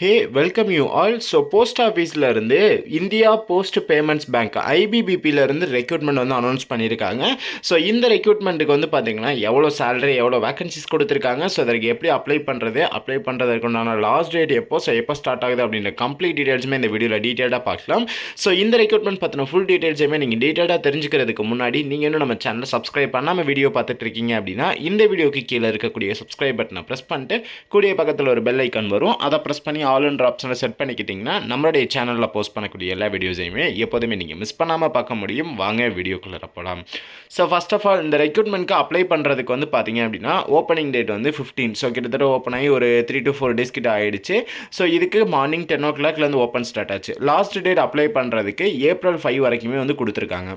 Hey welcome you all so post ஆஃபீஸில் இருந்து India post payments bank ஐபிபிபியில் இருந்து ரெக்ரூட்மெண்ட் வந்து அனௌன்ஸ் பண்ணியிருக்காங்க. ஸோ இந்த ரெக்ரூட்மெண்ட்டுக்கு வந்து பார்த்தீங்கன்னா எவ்வளோ சேலரி எவ்வளோ வேகன்சிஸ் கொடுத்துருக்காங்க. ஸோ அதற்கு எப்படி அப்ளை பண்ணுறது அப்ளை பண்ணுறதுக்குண்டான லாஸ்ட் டேட் எப்போ ஸோ எப்போ ஸ்டார்ட் ஆகுது அப்படின்ற கம்ப்ளீட் டீட்டெயில்ஸுமே இந்த வீடியோவில் டீட்டெயிலாக பார்க்கலாம். ஸோ இந்த ரெக்ரூட்மெண்ட் பற்றின ஃபுல் டீட்டெயில்ஸுமே நீங்கள் டீட்டெயிலாக தெரிஞ்சுக்கிறதுக்கு முன்னாடி நீங்கள் இன்னும் நம்ம சேனலை சப்ஸ்கிரைப் பண்ணாமல் வீடியோ பார்த்துட்டு இருக்கீங்க அப்படின்னா இந்த வீடியோக்கு கீழே இருக்கக்கூடிய சப்ஸ்கிரைப் பட்டனை ப்ரெஸ் பண்ணிட்டு கூடிய பக்கத்தில் ஒரு பெல் ஐக்கான் வரும். அதை ப்ரெஸ் பண்ணி ஆல்ன்ற ஆப்ஷனை செட் பண்ணிக்கிட்டிங்கன்னா நம்மளுடைய சேனலில் போஸ்ட் பண்ணக்கூடிய எல்லா வீடியோஸையுமே எப்போதுமே நீங்கள் மிஸ் பண்ணாமல் பார்க்க முடியும். வாங்க வீடியோக்குள்ளே போகலாம் ஸோ ஃபஸ்ட் ஆஃப் ஆல் இந்த ரெக்ரூட்மெண்ட்க்கு அப்ளை பண்ணுறதுக்கு வந்து பார்த்தீங்க அப்படின்னா ஓப்பனிங் டேட் வந்து ஃபிஃப்டீன் ஸோ கிட்டத்தட்ட ஓப்பன் ஆகி ஒரு த்ரீ டு ஃபோர் டேஸ் கிட்ட ஆகிடுச்சு ஸோ இதுக்கு மார்னிங் டென் ஓ கிளாக்லேருந்து ஓப்பன் ஸ்டார்ட் ஆச்சு. லாஸ்ட் டேட் அப்ளை பண்ணுறதுக்கு ஏப்ரல் ஃபைவ் வரைக்குமே வந்து கொடுத்துருக்காங்க.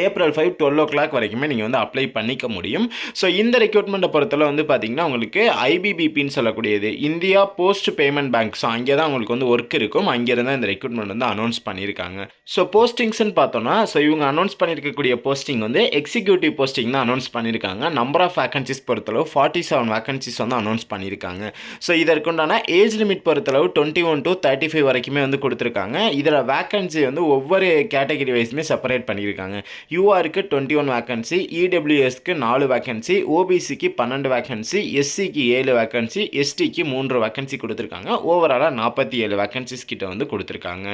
April five twelve o'clock வரைக்குமே நீங்கள் வந்து அப்ளை பண்ணிக்க முடியும். ஸோ இந்த ரெக்யூட்மெண்ட்டை பொறுத்தவரை வந்து பார்த்தீங்கன்னா உங்களுக்கு ஐபிபிபின்னு சொல்லக்கூடியது. India post payment bank so அங்கே தான் உங்களுக்கு வந்து ஒர்க் இருக்கும். அங்கேருந்து தான் இந்த ரெக்ரூட்மெண்ட் வந்து அனௌன்ஸ் பண்ணியிருக்காங்க ஸோ போஸ்டிங்ஸ்னு பார்த்தோன்னா ஸோ இவங்க அனௌன்ஸ் பண்ணியிருக்கக்கூடிய போஸ்டிங் வந்து எக்ஸிக்யூட்டிவ் போஸ்டிங் தான் அனௌன்ஸ் பண்ணியிருக்காங்க நம்பர் ஆஃப் வேகன்சிஸ் பொறுத்தளவு ஃபார்ட்டி செவன் வேகன்சிஸ் வந்து அனௌன்ஸ் பண்ணியிருக்காங்க ஸோ இதற்குண்டான ஏஜ் லிமிட் பொறுத்தளவு twenty one to thirty five வரைக்குமே வந்து கொடுத்துருக்காங்க. இதில் வேகன்சி வந்து ஒவ்வொரு கேட்டகரி வைஸுமே செப்பரேட் பண்ணியிருக்காங்க யூஆருக்கு டுவெண்ட்டி ஒன் வேக்கன்சி இடபிள்யூஎஸ்க்கு நாலு வேக்கன்சி ஓபிசிக்கு பன்னெண்டு வேக்கன்சி எஸ்சிக்கு ஏழு வேக்கன்சி எஸ்டிக்கு மூன்று வேக்கன்சி கொடுத்துருக்காங்க. ஓவராலாக நாற்பத்தி ஏழு வேக்கன்சிஸ் கிட்ட வந்து கொடுத்துருக்காங்க.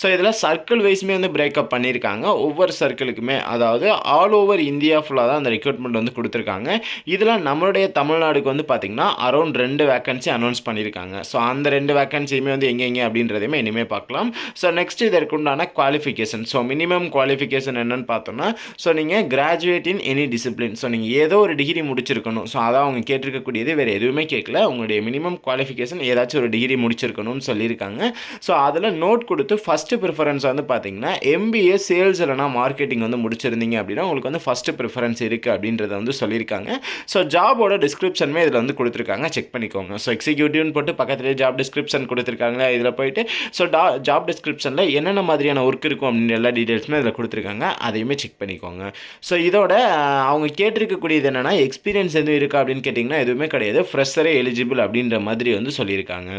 ஸோ இதில் சர்க்கிள் வைஸ்மே வந்து பிரேக்கப் பண்ணியிருக்காங்க. ஒவ்வொரு சர்க்கிளுக்குமே அதாவது ஆல் ஓவர் இந்தியா ஃபுல்லாக தான் அந்த ரெக்ரூட்மெண்ட் வந்து கொடுத்துருக்காங்க. இதில் நம்மளுடைய தமிழ்நாடுக்கு வந்து பார்த்திங்கன்னா அரௌண்ட் ரெண்டு வேக்கன்சி அனௌன்ஸ் பண்ணியிருக்காங்க. ஸோ அந்த ரெண்டு வேக்கன்சியுமே வந்து எங்கெங்கே அப்படின்றதையுமே இனிமேல் பார்க்கலாம். ஸோ நெக்ஸ்ட் இதற்குண்டான குவாலிஃபிகேஷன் ஸோ மினிமம் குவாலிஃபிகேஷன் என்னென்னு சொன்னால் ஸோ நீங்கள் graduate in any discipline so நீங்கள் ஏதோ ஒரு டிகிரி முடிச்சிருக்கணும். ஸோ அதான் அவங்க கேட்டிருக்கக்கூடியது வேறு எதுவுமே கேட்கல. உங்களுடைய மினிமம் குவாலிஃபிகேஷன் ஏதாச்சும் ஒரு டிகிரி முடிச்சிருக்கணும்னு சொல்லியிருக்காங்க. ஸோ அதில் நோட் கொடுத்து ஃபஸ்ட்டு ப்ரிஃபரன்ஸ் வந்து பார்த்தீங்கன்னா எம்பிஏ சேல்ஸ் இல்லைனா மார்க்கெட்டிங் வந்து முடிச்சிருந்தீங்க அப்படின்னா உங்களுக்கு வந்து ஃபஸ்ட்டு ப்ரிஃபரன்ஸ் இருக்குது அப்படின்றத வந்து சொல்லியிருக்காங்க. ஸோ ஜாபோட டிஸ்கிரிப்ஷனுமே இதில் வந்து கொடுத்துருக்காங்க. செக் பண்ணிக்கோங்க. ஸோ எக்ஸிக்யூட்டிவ்னு போட்டு பக்கத்துலேயே ஜாப் டிஸ்கிரிப்ஷன் கொடுத்துருக்காங்க இதில் போயிட்டு ஸோ டா ஜாப் டிஸ்கிரிப்ஷனில் என்னென்ன மாதிரியான ஒர்க் இருக்கும் அப்படின்ற எல்லா டீட்டெயில்ஸுமே இதில் கொடுத்துருக்காங்க. அதையுமே செக் பண்ணிக்கோங்க. ஸோ இதோட அவங்க கேட்டிருக்கக்கூடியது என்னென்னா எக்ஸ்பீரியன்ஸ் எதுவும் இருக்கா அப்படின்னு கேட்டிங்கன்னா எதுவுமே கிடையாது. ஃப்ரெஷரே எலிஜிபிள் அப்படின்ற மாதிரி வந்து சொல்லியிருக்காங்க.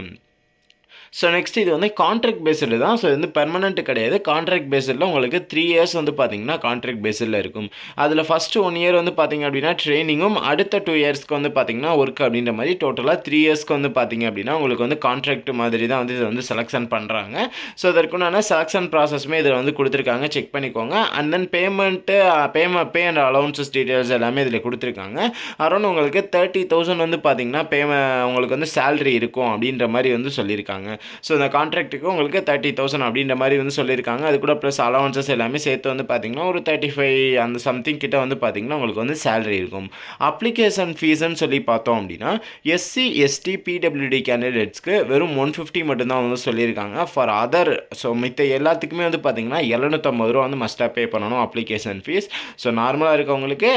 ஸோ நெக்ஸ்ட் இது வந்து கான்ட்ராக்ட் பேஸ்டு தான். ஸோ இது வந்து பெர்மனெண்ட் கிடையாது. கான்ட்ராக்ட் பேஸ்டில் உங்களுக்கு த்ரீ இயர்ஸ் வந்து பார்த்தீங்கன்னா கான்ட்ராக்ட் பேஸில் இருக்கும். அதில் ஃபஸ்ட்டு ஒன் இயர் வந்து பார்த்திங்க அப்படின்னா ட்ரைனிங்கும் அடுத்த டூ இயர்ஸ்க்கு வந்து பார்த்திங்கன்னா ஒர்க் அப்படின்ற மாதிரி டோட்டலாக த்ரீ இயர்ஸ்க்கு வந்து பார்த்திங்க அப்படின்னா உங்களுக்கு வந்து கான்ட்ராக்ட் மாதிரி தான் வந்து இதை வந்து செலெக்ஷன் பண்ணுறாங்க ஸோ அதற்குண்டான செலெக்ஷன் ப்ராசஸ்மே இதில் வந்து கொடுத்துருக்காங்க. செக் பண்ணிக்கோங்க. And then payment payment pay and allowances details எல்லாமே இதில் கொடுத்துருக்காங்க. அரௌண்ட் உங்களுக்கு தேர்ட்டி தௌசண்ட் வந்து பார்த்திங்கன்னா பேமெண்ட் உங்களுக்கு வந்து சேலரி இருக்கும் அப்படின்ற மாதிரி வந்து சொல்லியிருக்காங்க. ஸோ இந்த கான்ட்ராக்ட்டுக்கு உங்களுக்கு தேர்ட்டி தௌசண்ட் அப்படின்ற மாதிரி வந்து சொல்லியிருக்காங்க. அது கூட ப்ளஸ் அலவன்சஸ் எல்லாமே சேர்த்து வந்து பார்த்திங்கன்னா ஒரு தேர்ட்டி ஃபைவ் அந்த சம்திங் கிட்ட வந்து பார்த்திங்கன்னா உங்களுக்கு வந்து சேலரி இருக்கும். அப்ளிகேஷன் ஃபீஸ்ன்னு சொல்லி பார்த்தோம் அப்படின்னா எஸ்சி எஸ்டி பிடபிள்யூடி கேண்டிடேட்ஸ்க்கு வெறும் ஒன் ஃபிஃப்டி மட்டும்தான் வந்து சொல்லியிருக்காங்க. ஃபார் அதர் ஸோ மித்த எல்லாத்துக்குமே வந்து பார்த்திங்கன்னா எழுநூற்றம்பது ரூபா வந்து மஸ்ட்டாக பே பண்ணணும் அப்ளிகேஷன் ஃபீஸ் ஸோ நார்மலாக இருக்கவங்களுக்கு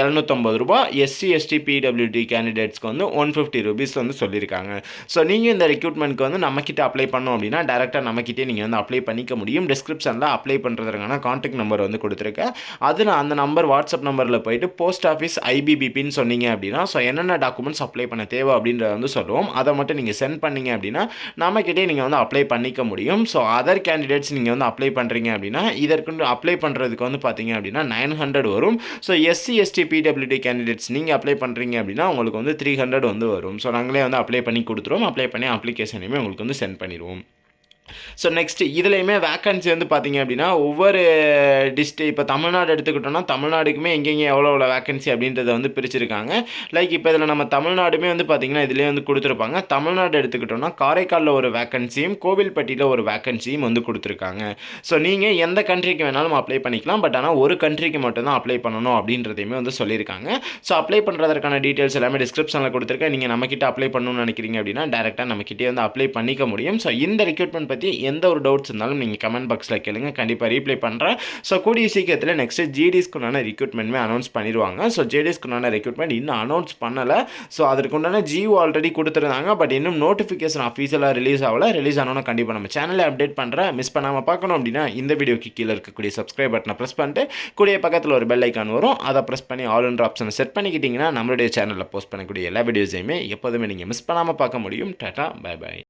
எழுநூற்றம்பது ரூபா எஸ்சி எஸ்டி பிடபிள்யூடி கேண்டிடேட்ஸ்க்கு வந்து ஒன் ஃபிஃப்டி ருபீஸ் வந்து சொல்லியிருக்காங்க. ஸோ நீங்கள் இந்த ரெக்யூட் ரெக்ரூட்மெண்ட்க்கு வந்து நம்மக்கிட்ட அப்ளை பண்ணோம் அப்படின்னா டேரெக்டாக நம்மக்கிட்டே நீங்கள் வந்து அப்ளை பண்ணிக்க முடியும். டிஸ்கிரிப்ஷனில் அப்ளை பண்ணுறதுக்கான காண்டாக்ட் நம்பர் வந்து கொடுத்துருக்கேன். அதில் அந்த நம்பர் வாட்ஸ்அப் நம்பரில் போயிட்டு போஸ்ட் ஆஃபீஸ் ஐபிபிபின்னு சொன்னீங்க அப்படின்னா ஸோ என்னென்ன டாக்குமெண்ட்ஸ் அப்ளை பண்ண தேவை அப்படின்றத வந்து சொல்லுவோம். அதை மட்டும் நீங்கள் சென்ட் பண்ணீங்க அப்படின்னா நம்மக்கிட்டே நீங்கள் வந்து அப்ளை பண்ணிக்க முடியும். ஸோ அதர் கேண்டிடேட்ஸ் நீங்கள் வந்து அப்ளை பண்ணுறீங்க அப்படின்னா இதற்கு அப்ளை பண்ணுறதுக்கு வந்து பார்த்தீங்க அப்படின்னா நைன் ஹண்ட்ரட் வரும். So SC ST PWD candidates நீங்கள் அப்ளை பண்ணுறீங்க அப்படின்னா உங்களுக்கு வந்து த்ரீ ஹண்ட்ரட் வந்து வரும். ஸோ நாங்களே வந்து அப்ளை பண்ணி கொடுத்துருவோம். அப்ளை பண்ணி அப்ளிகேஷன் நோட்டிஃபிகேஷனையுமே உங்களுக்கு வந்து சென்ட் பண்ணிடுவோம். ஸோ நெக்ஸ்ட்டு இதுலேயுமே வேக்கன்சி வந்து பார்த்திங்க அப்படின்னா ஒவ்வொரு டிஸ்ட்ரிக் இப்போ தமிழ்நாடு எடுத்துக்கிட்டோம்னா தமிழ்நாடுக்குமே எங்கெங்கே எவ்வளோ எவ்வளோ வேக்கன்சி அப்படின்றத வந்து பிரிச்சிருக்காங்க. லைக் இப்போ இதில் நம்ம தமிழ்நாடுமே வந்து பார்த்திங்கன்னா இதிலே வந்து கொடுத்துருப்பாங்க. தமிழ்நாடு எடுத்துக்கிட்டோம்னா காரைக்காலில் ஒரு வேக்கன்சியும் கோவில்பட்டியில் ஒரு வேக்கன்சியும் வந்து கொடுத்துருக்காங்க. ஸோ நீங்கள் எந்த கண்ட்ரிக்கு வேணாலும் அப்ளை பண்ணிக்கலாம். பட் ஆனால் ஒரு கண்ட்ரிக்கு மட்டும்தான் அப்ளை பண்ணணும் அப்படின்றதையுமே வந்து சொல்லியிருக்காங்க. ஸோ அப்ளை பண்ணுறதற்கான டீட்டெயில்ஸ் எல்லாமே டிஸ்கிரிப்ஷனில் கொடுத்துருக்கேன். நீங்கள் நம்மக்கிட்ட அப்ளை பண்ணணும்னு நினைக்கிறீங்க அப்படின்னா டேரெக்டாக நம்மக்கிட்டே வந்து அப்ளை பண்ணிக்க முடியும். ஸோ இந்த ரெக்ரூட்மெண்ட் பற்றி எந்த ஒரு டவுட்ஸ் இருந்தாலும் நீங்கள் கமெண்ட் பாக்ஸில் கேளுங்க. கண்டிப்பாக ரீப்ளை பண்ணுறேன் ஸோ கூடிய சீக்கிரத்தில் நெக்ஸ்ட்டு ஜிடிஸ்க்குண்டான ரெக்ரூட்மெண்ட்மே அனௌன்ஸ் பண்ணிடுவாங்க. ஸோ ஜேடிஎஸ்க்குண்டான ரெக்ரூட்மெண்ட் இன்னும் அனௌன்ஸ் பண்ணலை. ஸோ அதற்குண்டான ஜியோ ஆல்ரெடி கொடுத்துருந்தாங்க. பட் இன்னும் நோட்டிஃபிகேஷன் அஃபீஷியலாக ரிலீஸ் ஆகல. ரிலீஸ் ஆனோன்னா கண்டிப்பாக நம்ம சேனலே அப்டேட் பண்ணுறேன் மிஸ் பண்ணாமல் பார்க்கணும் அப்படின்னா இந்த வீடியோக்கு கீழே இருக்கக்கூடிய சப்ஸ்கிரைப் பட்டனை ப்ரெஸ் பண்ணிட்டு கூடிய பக்கத்தில் ஒரு பெல் ஐக்கான் வரும். அதை ப்ரெஸ் பண்ணி ஆல் ஆப்ஷனை செட் பண்ணிக்கிட்டிங்கன்னா நம்மளுடைய சேனலில் போஸ்ட் பண்ணக்கூடிய எல்லா வீடியோஸையுமே எப்போதுமே நீங்கள் மிஸ் பண்ணாமல் பார்க்க முடியும். Tata bye bye